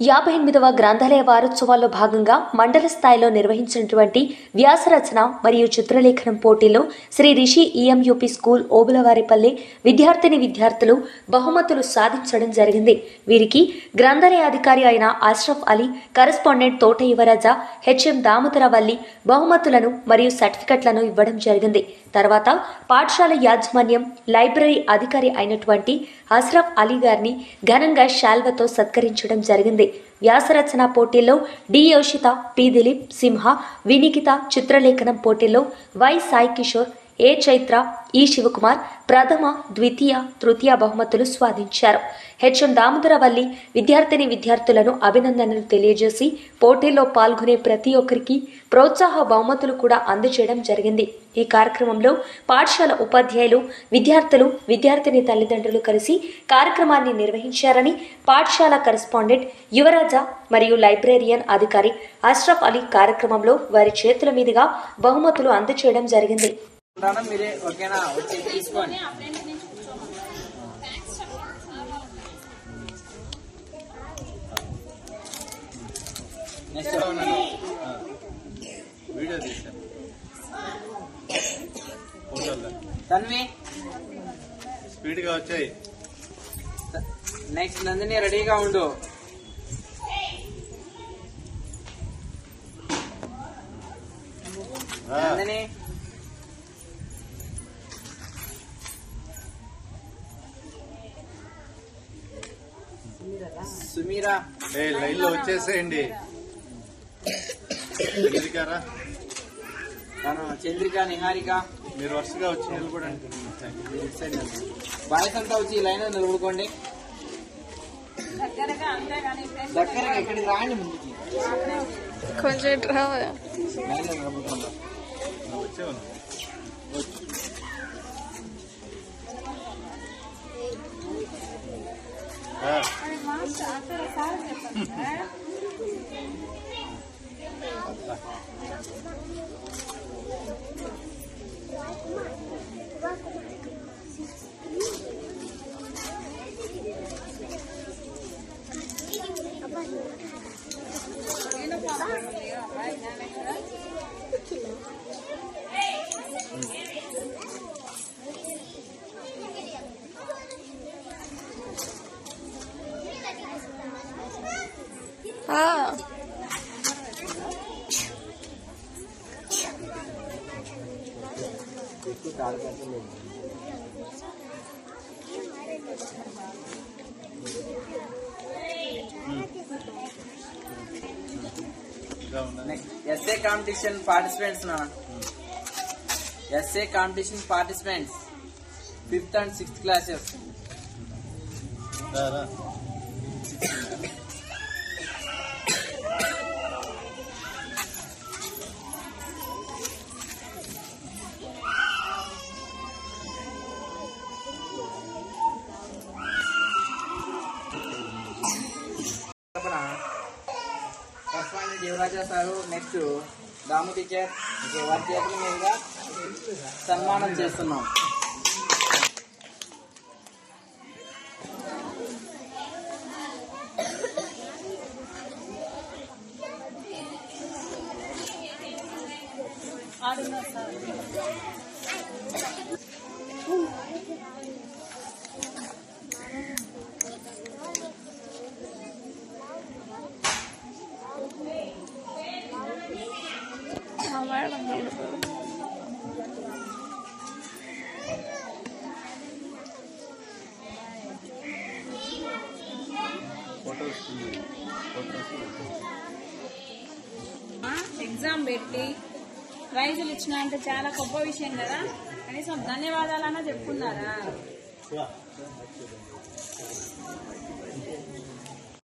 యాభై ఎనిమిదవ గ్రంథాలయ వారోత్సవాల్లో భాగంగా మండల స్థాయిలో నిర్వహించినటువంటి వ్యాసరచన మరియు చిత్రలేఖనం పోటీలో శ్రీ రిషి ఈఎంయూపీ స్కూల్ ఓబులవారిపల్లి విద్యార్థిని విద్యార్థులు బహుమతులు సాధించడం జరిగింది. వీరికి గ్రంథాలయ అధికారి అయిన అష్రఫ్ అలీ కరెస్పాండెంట్ తోట యువరాజ హెచ్ఎం దామోదరవల్లి బహుమతులను మరియు సర్టిఫికెట్లను ఇవ్వడం జరిగింది. తర్వాత పాఠశాల యాజమాన్యం లైబ్రరీ అధికారి అయినటువంటి అష్రఫ్ అలీ గారిని ఘనంగా శాల్వతో సత్కరించడం జరిగింది. వ్యాసరచన పోటీల్లో డి. యోషిత పి. దిలీప్ సింహ వినికిత చిత్రలేఖనం పోటీల్లో Y. Sai Kishore A Chaitra E Shivakumar ప్రథమ ద్వితీయ తృతీయ బహుమతులు స్వాధించారు. హెచ్ఎం దామోదరవల్లి విద్యార్థిని విద్యార్థులను అభినందనలు తెలియజేసి పోటీల్లో పాల్గొనే ప్రతి ఒక్కరికి ప్రోత్సాహ బహుమతులు కూడా అందజేయడం జరిగింది. ఈ కార్యక్రమంలో పాఠశాల ఉపాధ్యాయులు విద్యార్థులు విద్యార్థిని తల్లిదండ్రులు కలిసి కార్యక్రమాన్ని నిర్వహించారని పాఠశాల కరెస్పాండెంట్ యువరాజ మరియు లైబ్రేరియన్ అధికారి అష్రఫ్ అలీ కార్యక్రమంలో వారి చేతుల మీదుగా బహుమతులు అందజేయడం జరిగింది. మీరే ఓకేనా? వచ్చి తీసుకోండి. నెక్స్ట్ వీడియో ఫోటోలో. తన్వి స్పీడ్గా వచ్చాయి. నెక్స్ట్ నందిని రెడీగా ఉండు. నందిని సుమీరా ఏ లైన్లో వచ్చేసేయండి. ఎదిరికారా తను చంద్రిక నిహారిక. మీరు వరుసగా వచ్చి నిలబడండి. బాయ్స్ అంతా వచ్చి ఈ లైన్లో నిలబడుకోండి. దగ్గరగా ఇక్కడికి రాండి ముందుకి. కొంచెం లైన్ साल నెక్స్ట్ ఎస్ఏ కాంపిటీషన్ పార్టిసిపెంట్స్ నా SA competition participants fifth and sixth classes Raja sir next Damu teacher okay, వారి చేతుల మీదుగా సన్మానం చేస్తున్నాం. ఆడున్నారు సార్. ఎగ్జామ్ పెట్టి ప్రైజులు ఇచ్చిన అంటే చాలా గొప్ప విషయం కదా. కనీసం ధన్యవాదాలన్నా చెప్పుకున్నారా?